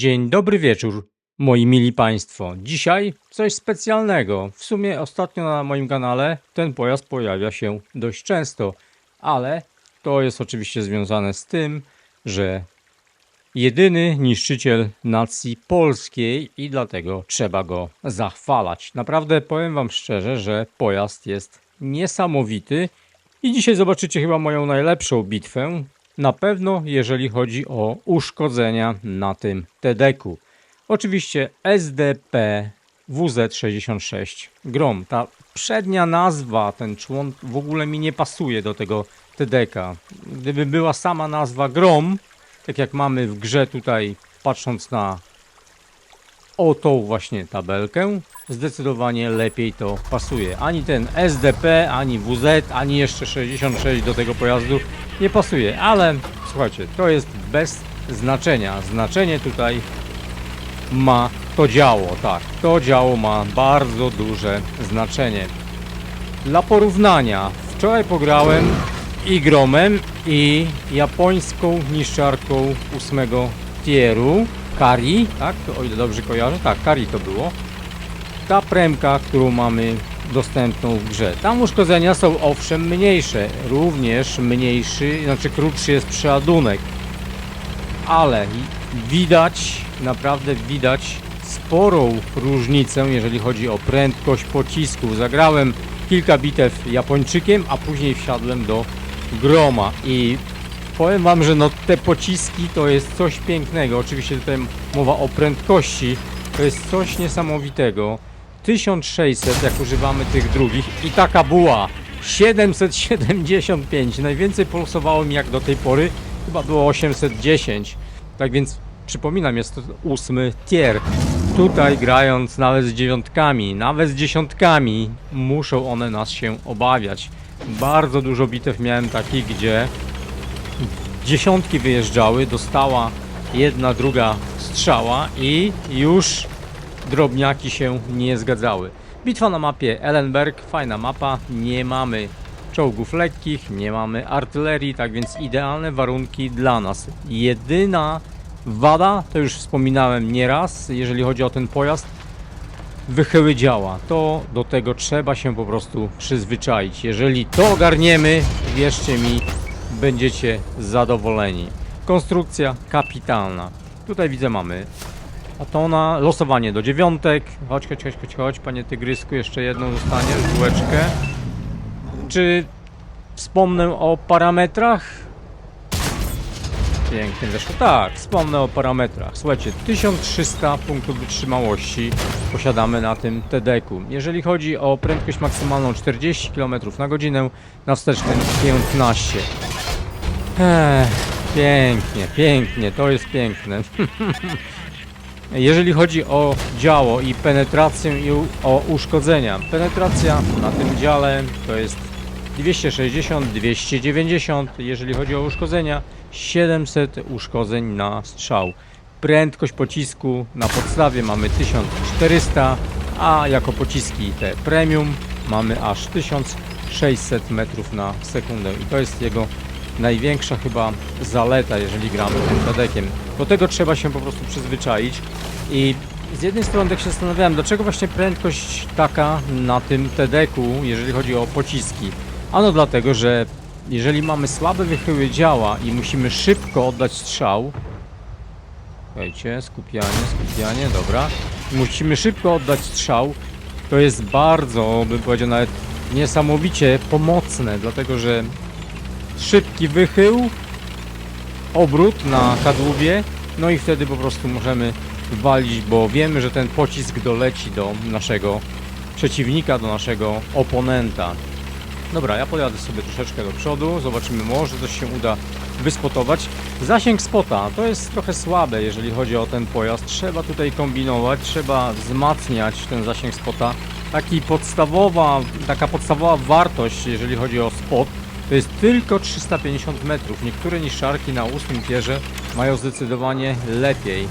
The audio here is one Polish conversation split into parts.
Dzień dobry wieczór, moi mili Państwo. Dzisiaj coś specjalnego. W sumie ostatnio na moim kanale ten pojazd pojawia się dość często, ale to jest oczywiście związane z tym, że jedyny niszczyciel nacji polskiej i dlatego trzeba go zachwalać. Naprawdę powiem Wam szczerze, że pojazd jest niesamowity i dzisiaj zobaczycie chyba moją najlepszą bitwę. Na pewno jeżeli chodzi o uszkodzenia na tym TDK-u. Oczywiście SDP WZ66 Grom. Ta przednia nazwa, ten człon w ogóle mi nie pasuje do tego TDK. Gdyby była sama nazwa Grom, tak jak mamy w grze tutaj, patrząc na o tą właśnie tabelkę, zdecydowanie lepiej to pasuje. Ani ten SDP, ani WZ, ani jeszcze 66 do tego pojazdu nie pasuje, ale słuchajcie, to jest bez znaczenia. Znaczenie tutaj ma to działo, tak, to działo ma bardzo duże znaczenie. Dla porównania, wczoraj pograłem i Gromem, i japońską niszczarką ósmego tieru, Kari, tak, o ile dobrze kojarzę, tak, Kari to było. Ta premka, którą mamy dostępną w grze. Tam uszkodzenia są owszem mniejsze, również mniejszy, znaczy krótszy jest przeładunek, ale widać, naprawdę widać sporą różnicę, jeżeli chodzi o prędkość pocisków. Zagrałem kilka bitew Japończykiem, a później wsiadłem do Groma i powiem wam, że no te pociski to jest coś pięknego. Oczywiście tutaj mowa o prędkości, to jest coś niesamowitego. 1600 jak używamy tych drugich. I taka była. 775 najwięcej pulsowało mi jak do tej pory. Chyba było 810 tak więc przypominam jest to ósmy tier. Tutaj grając nawet z dziewiątkami nawet z dziesiątkami muszą one nas się obawiać. Bardzo dużo bitew miałem takich gdzie dziesiątki wyjeżdżały dostała jedna druga strzała i już drobniaki się nie zgadzały. Bitwa na mapie Ellenberg, fajna mapa, nie mamy czołgów lekkich, nie mamy artylerii, tak więc idealne warunki dla nas. Jedyna wada, to już wspominałem nieraz, jeżeli chodzi o ten pojazd, wychyły działa. To do tego trzeba się po prostu przyzwyczaić. Jeżeli to ogarniemy, wierzcie mi, będziecie zadowoleni. Konstrukcja kapitalna. Tutaj widzę mamy Atona, losowanie do dziewiątek. Chodź, chodź, chodź, chodź, chodź, panie tygrysku, jeszcze jedną dostaniesz, bułeczkę. Czy wspomnę o parametrach? Pięknie weszło. Tak, wspomnę o parametrach. Słuchajcie, 1300 punktów wytrzymałości posiadamy na tym TDK-u. Jeżeli chodzi o prędkość maksymalną 40 km na godzinę, na wstecznym 15. Ech, pięknie, pięknie, to jest piękne. Jeżeli chodzi o działo i penetrację i o uszkodzenia, penetracja na tym dziale to jest 260, 290, jeżeli chodzi o uszkodzenia, 700 uszkodzeń na strzał. Prędkość pocisku na podstawie mamy 1400, a jako pociski te premium mamy aż 1600 metrów na sekundę i to jest jego największa chyba zaleta, jeżeli gramy tym tadekiem. Do tego trzeba się po prostu przyzwyczaić i z jednej strony tak się zastanawiałem, dlaczego właśnie prędkość taka na tym TDK-u, jeżeli chodzi o pociski. Ano dlatego, że jeżeli mamy słabe wychyły działa i musimy szybko oddać strzał, Słuchajcie, skupianie, skupianie, dobra. Musimy szybko oddać strzał. To jest bardzo, bym powiedział nawet niesamowicie pomocne, dlatego że szybki wychył, obrót na kadłubie, no i wtedy po prostu możemy walić, bo wiemy, że ten pocisk doleci do naszego przeciwnika, do naszego oponenta. Dobra, ja podjadę sobie troszeczkę do przodu, zobaczymy, może coś się uda wyspotować. Zasięg spota to jest trochę słabe, jeżeli chodzi o ten pojazd. Trzeba tutaj kombinować, trzeba wzmacniać ten zasięg spota. Taki podstawowa, taka podstawowa wartość, jeżeli chodzi o spot, to jest tylko 350 metrów. Niektóre niszczarki na ósmym tierze mają zdecydowanie lepiej.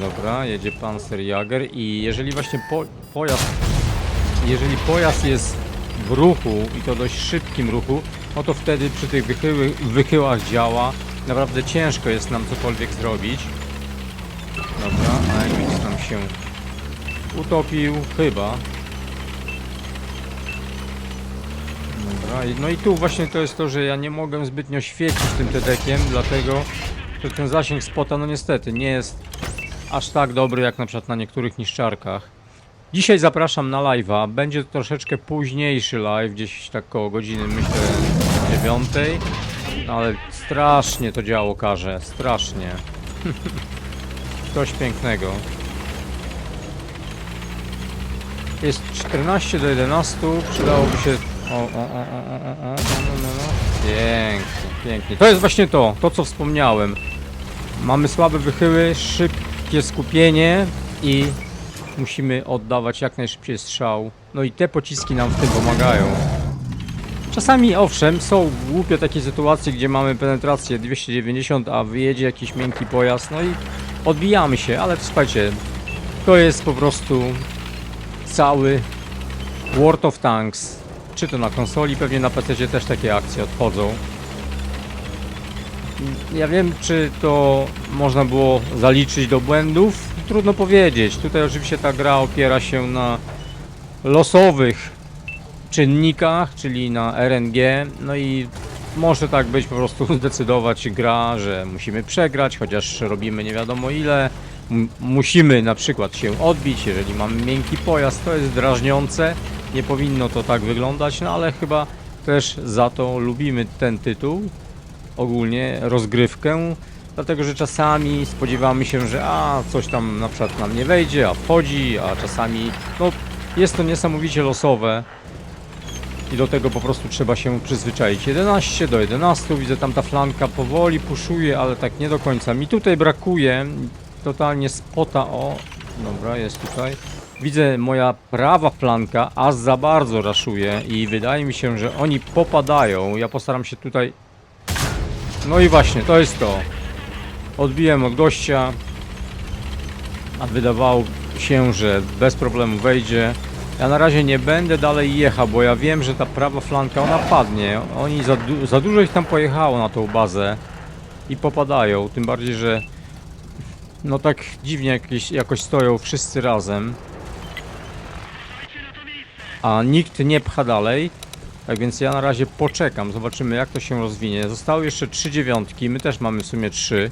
Dobra, jedzie Panzerjager i jeżeli właśnie po, pojazd, jeżeli pojazd jest w ruchu i to dość szybkim ruchu, no to wtedy przy tych wychyły, wychyłach działa. Naprawdę ciężko jest nam cokolwiek zrobić. Dobra, a Emix tam się utopił, chyba. Dobra, no i tu właśnie to jest to, że ja nie mogę zbytnio świecić tym tedekiem, dlatego że ten zasięg spota, no niestety, nie jest aż tak dobry jak na przykład na niektórych niszczarkach. Dzisiaj zapraszam na live'a, będzie to troszeczkę późniejszy live, gdzieś tak koło godziny, myślę, dziewiątej. No ale strasznie to działo karze, strasznie. Coś pięknego. Jest 14 do 11, przydałoby się... O, o, o, o, o, o, o, no, no, no. Pięknie, pięknie. To jest właśnie to, to co wspomniałem. Mamy słabe wychyły, szybkie skupienie i musimy oddawać jak najszybciej strzał. No i te pociski nam w tym pomagają. Czasami owszem, są głupie takie sytuacje, gdzie mamy penetrację 290, a wyjedzie jakiś miękki pojazd, no i odbijamy się, ale słuchajcie, to jest po prostu cały World of Tanks. Czy to na konsoli, pewnie na PC też takie akcje odchodzą. Ja wiem, czy to można było zaliczyć do błędów. Trudno powiedzieć. Tutaj oczywiście ta gra opiera się na losowych czynnikach, czyli na RNG. No i może tak być po prostu zdecydować gra, że musimy przegrać, chociaż robimy nie wiadomo ile. M- musimy na przykład się odbić, jeżeli mamy miękki pojazd, to jest drażniące. Nie powinno to tak wyglądać, no ale chyba też za to lubimy ten tytuł ogólnie rozgrywkę, dlatego że czasami spodziewamy się, że a coś tam na przykład nam nie wejdzie, a wchodzi, a czasami no jest to niesamowicie losowe i do tego po prostu trzeba się przyzwyczaić. 11 do 11, widzę tam ta flanka powoli puszuje, ale tak nie do końca. Mi tutaj brakuje totalnie spota, o dobra jest tutaj. Widzę moja prawa flanka aż za bardzo raszuje i wydaje mi się, że oni popadają. Ja postaram się tutaj no i właśnie, to jest to. Odbiłem od gościa, a wydawało się, że bez problemu wejdzie. Ja na razie nie będę dalej jechał, bo ja wiem, że ta prawa flanka, ona padnie. Oni za, du za dużo ich tam pojechało na tą bazę i popadają. Tym bardziej, że no tak dziwnie jakieś, jakoś stoją wszyscy razem. A nikt nie pcha dalej. Tak więc ja na razie poczekam, zobaczymy jak to się rozwinie. Zostały jeszcze trzy dziewiątki, my też mamy w sumie trzy.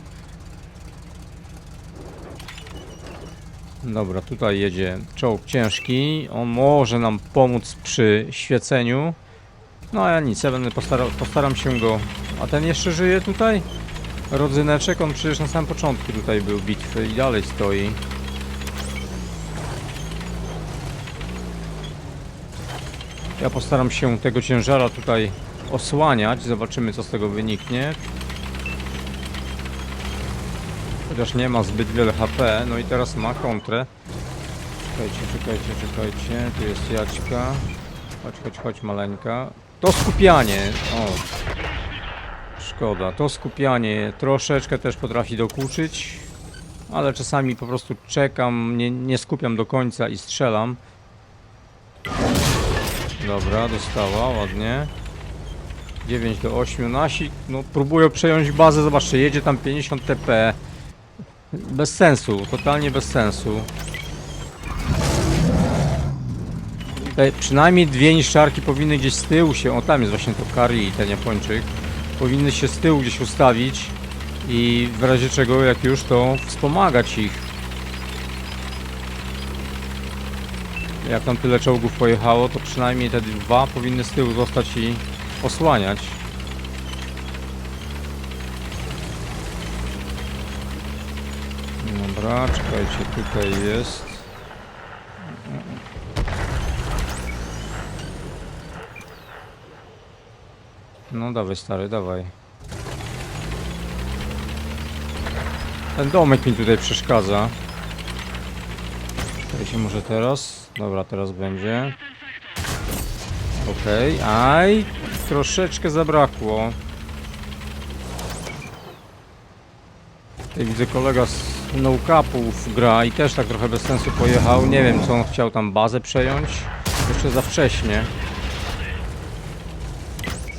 Dobra, tutaj jedzie czołg ciężki. On może nam pomóc przy świeceniu. No a ja nic, ja będę postarał, postaram się go... A ten jeszcze żyje tutaj? Rodzyneczek, on przecież na samym początku tutaj był bitwy i dalej stoi. Ja postaram się tego ciężara tutaj osłaniać. Zobaczymy co z tego wyniknie. Chociaż nie ma zbyt wiele HP. No i teraz ma kontrę. Czekajcie, czekajcie, czekajcie. Tu jest Jaćka. Chodź, chodź, chodź maleńka. To skupianie. O. Szkoda. To skupianie troszeczkę też potrafi dokuczyć. Ale czasami po prostu czekam, nie, nie skupiam do końca i strzelam. Dobra, dostała, ładnie. 9 do 8. Nasi no, próbują przejąć bazę. Zobaczcie, jedzie tam 50 TP. Bez sensu, totalnie bez sensu. Przynajmniej dwie niszczarki powinny gdzieś z tyłu się. O, tam jest właśnie to Kari i ten Japończyk. Powinny się z tyłu gdzieś ustawić. I w razie czego, jak już, to wspomagać ich. Jak tam tyle czołgów pojechało, to przynajmniej te dwa powinny z tyłu zostać i osłaniać. Dobra, czekajcie, tutaj jest. No dawaj stary, dawaj. Ten domek mi tutaj przeszkadza. Czekajcie może teraz. Dobra, teraz będzie. Okej, aj, troszeczkę zabrakło. Tutaj widzę kolega z no-capów gra i też tak trochę bez sensu pojechał. Nie wiem, co on chciał tam bazę przejąć. Jeszcze za wcześnie.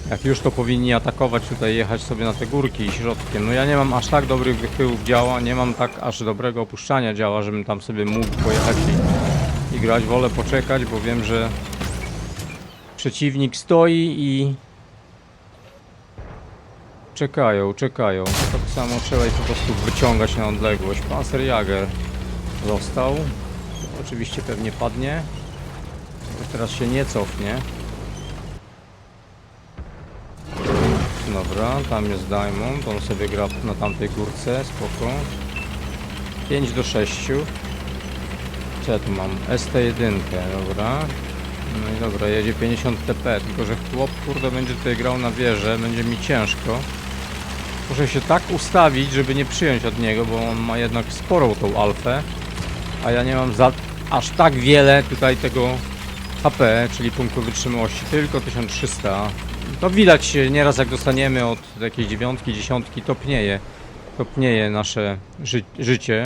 Jak już to powinni atakować tutaj, jechać sobie na te górki środkiem. No ja nie mam aż tak dobrych wychyłów działa, nie mam tak aż dobrego opuszczania działa, żebym tam sobie mógł pojechać i, i grać. Wolę poczekać, bo wiem, że przeciwnik stoi i czekają, czekają. Tak samo trzeba ich po prostu wyciągać na odległość. Panzerjager został. Oczywiście pewnie padnie. Teraz się nie cofnie. Dobra, tam jest Diamond, on sobie gra na tamtej górce, spoko. 5 do 6. Co ja tu mam? ST1, dobra. No i dobra, jedzie 50 TP, tylko że chłop kurde będzie tutaj grał na wieżę, będzie mi ciężko. Muszę się tak ustawić, żeby nie przyjąć od niego, bo on ma jednak sporą tą alfę. A ja nie mam za aż tak wiele tutaj tego HP, czyli punktu wytrzymałości, tylko 1300. To widać nieraz jak dostaniemy od jakiejś dziewiątki, dziesiątki, topnieje. Topnieje nasze ży życie.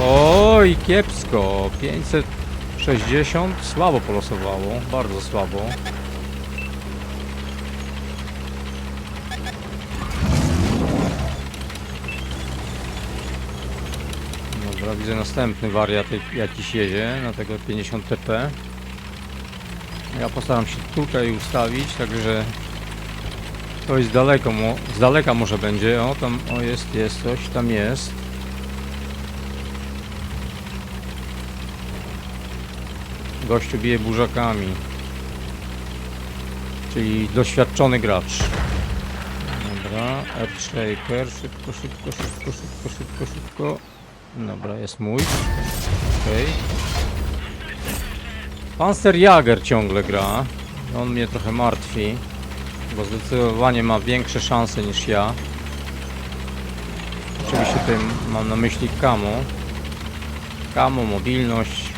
Oj, kiepsko. 560. Słabo polosowało, bardzo słabo. Dobra, widzę następny wariat jak- jakiś jedzie na tego 50 TP. Ja postaram się tutaj ustawić, także to jest daleko, z daleka może będzie. O, tam, o jest, jest coś, tam jest. Gościu bije burzakami. Czyli doświadczony gracz. Dobra, Earthshaker, szybko, szybko, szybko, szybko, szybko, szybko. Dobra, jest mój. Okej. Panzerjager ciągle gra. On mnie trochę martwi, bo zdecydowanie ma większe szanse niż ja. Oczywiście tutaj mam na myśli Kamo. Kamo, mobilność.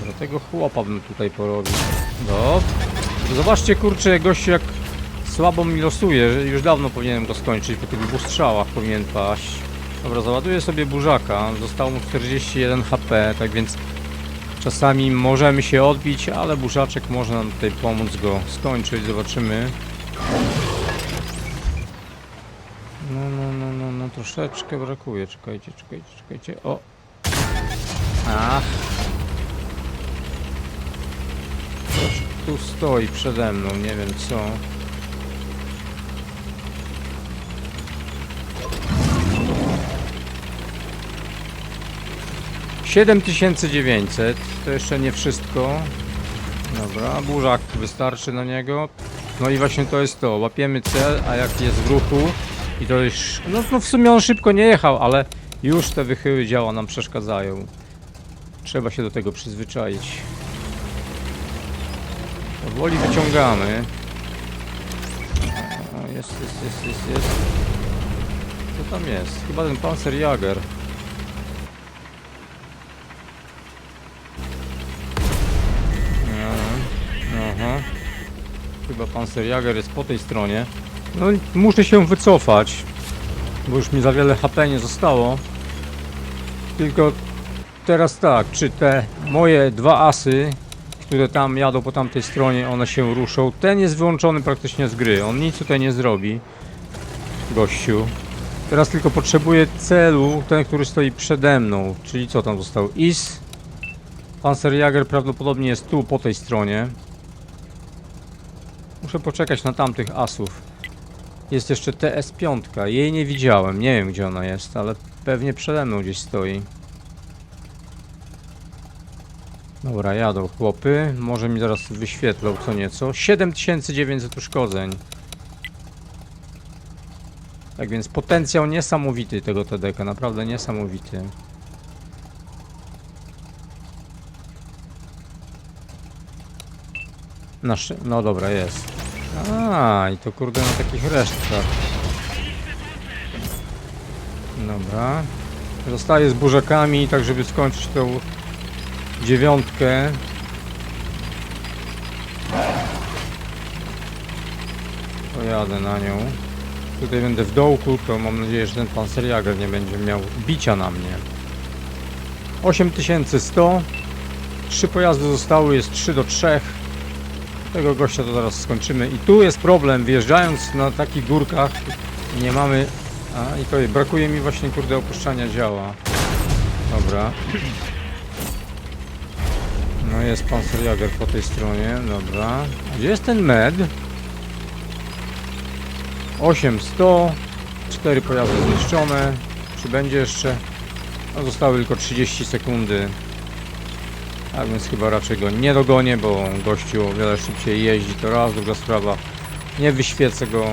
Dobra, tego chłopa bym tutaj porobił. Dobra. Zobaczcie kurczę, gościu jak słabo mi losuje. Już dawno powinienem go skończyć, po tych dwóch strzałach powinien paść. Dobra, załaduję sobie burzaka. Zostało mu 41 HP, tak więc czasami możemy się odbić, ale burzaczek może nam tutaj pomóc go skończyć. Zobaczymy. No, no, no, no, no, troszeczkę brakuje. Czekajcie, czekajcie, czekajcie. O! Ach! Tu stoi przede mną, nie wiem co. Siedem tysięcy dziewięćset, to jeszcze nie wszystko. Dobra, burzak wystarczy na niego. No i właśnie to jest to, łapiemy cel, a jak jest w ruchu i to już... No, no w sumie on szybko nie jechał, ale już te wychyły działa nam przeszkadzają. Trzeba się do tego przyzwyczaić. Powoli wyciągamy. O, jest, jest, jest, jest, jest. Co tam jest? Chyba ten Panzerjager. Aha, Aha. Chyba Panzerjager jest po tej stronie. No i muszę się wycofać, bo już mi za wiele HP nie zostało. Tylko teraz tak, czy te moje dwa asy, które tam jadą po tamtej stronie, one się ruszą. Ten jest wyłączony praktycznie z gry, on nic tutaj nie zrobi. Gościu. Teraz tylko potrzebuję celu, ten, który stoi przede mną. Czyli co tam został? Is. Panzerjager prawdopodobnie jest tu, po tej stronie. Muszę poczekać na tamtych asów. Jest jeszcze TS5. Jej nie widziałem, nie wiem gdzie ona jest, ale pewnie przede mną gdzieś stoi. Dobra, jadą chłopy. Może mi zaraz wyświetlą co nieco. 7900 uszkodzeń. Tak więc potencjał niesamowity tego TDK, naprawdę niesamowity. Nasz... No dobra, jest. A, i to kurde na takich resztkach. Dobra. Zostaję z burzakami, tak żeby skończyć tą dziewiątkę. Pojadę na nią. Tutaj będę w dołku, to mam nadzieję, że ten pancerjager nie będzie miał bicia na mnie. 8100. Trzy pojazdy zostały, jest 3 do 3. Tego gościa to zaraz skończymy. I tu jest problem, wjeżdżając na takich górkach nie mamy... A i to brakuje mi właśnie kurde opuszczania działa. Dobra. Jest Panzerjäger po tej stronie, dobra. Gdzie jest ten med? 800, 4 pojazdy zniszczone. Czy będzie jeszcze? No zostały tylko 30 sekundy. Tak więc chyba raczej go nie dogonię, bo gościu o wiele szybciej jeździ, to raz, druga sprawa. Nie wyświecę go,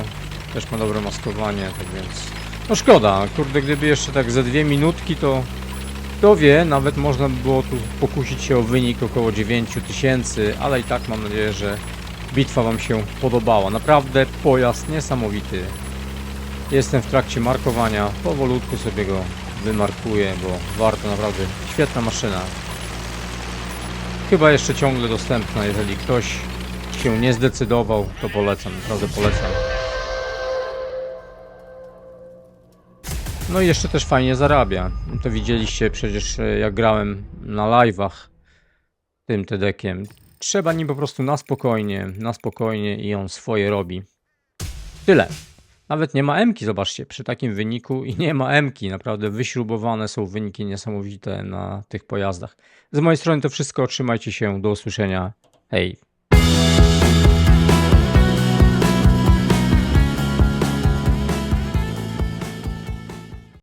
też ma dobre maskowanie, tak więc... No szkoda, kurde, gdyby jeszcze tak ze dwie minutki, to... Kto wie, nawet można by było tu pokusić się o wynik około 9000, ale i tak mam nadzieję, że bitwa Wam się podobała. Naprawdę pojazd niesamowity. Jestem w trakcie markowania, powolutku sobie go wymarkuję, bo warto naprawdę, świetna maszyna. Chyba jeszcze ciągle dostępna, jeżeli ktoś się nie zdecydował, to polecam, naprawdę polecam. No i jeszcze też fajnie zarabia. To widzieliście przecież e, jak grałem na live'ach tym TEDekiem. Trzeba nim po prostu na spokojnie, na spokojnie i on swoje robi. Tyle. Nawet nie ma M-ki, zobaczcie, przy takim wyniku i nie ma M-ki. Naprawdę wyśrubowane są wyniki niesamowite na tych pojazdach. Z mojej strony to wszystko, trzymajcie się, do usłyszenia. Hej.